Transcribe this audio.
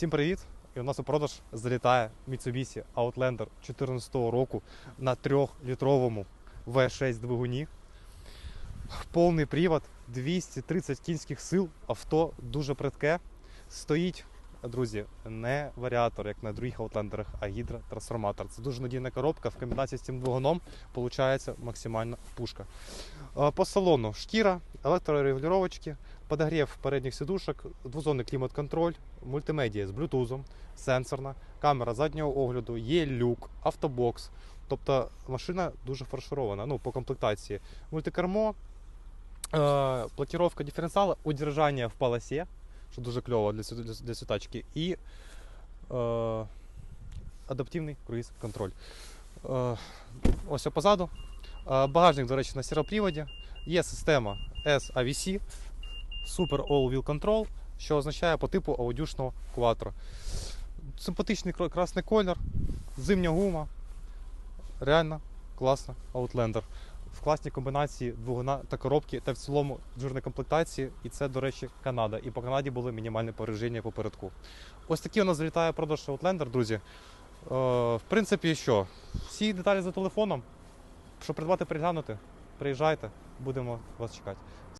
Всім привіт! І у нас у продаж залітає Mitsubishi Outlander 2014 року на 3-літровому V6 двигуні. Повний привод, 230 кінських сил, авто дуже притке. Стоїть, друзі, не варіатор, як на других Outlanderах, а гідротрансформатор. Це дуже надійна коробка. В комбінації з цим двигуном виходить максимальна пушка. Е, По салону шкіра, електрорегулювачки, подогрів передніх сидушок, двозонний клімат-контроль, мультимедія з блютузом, сенсорна, камера заднього огляду, є люк, автобокс. Тобто машина дуже фарширована ну, по комплектації. Мультикермо, е, блокировка диференціала, удержання в полосі, що дуже кльово для, для, сютачки, і е, адаптивний круїз-контроль. Е, ось позаду. Е, Багажник, до речі, на сіроприводі. Є система SAVC, Super All Wheel Control, що означає по типу аудюшного кватро. Симпатичний красний колір, зимня гума. Реально класна Outlander. В класній комбінації двигуна та коробки, та в цілому жирної комплектації. І це, до речі, Канада. І по Канаді були мінімальні по попередку. Ось такі у нас залітає продаж Outlander, друзі. Е, в принципі, що? Всі деталі за телефоном. Щоб придбати, приглянути, приїжджайте, будемо вас чекати.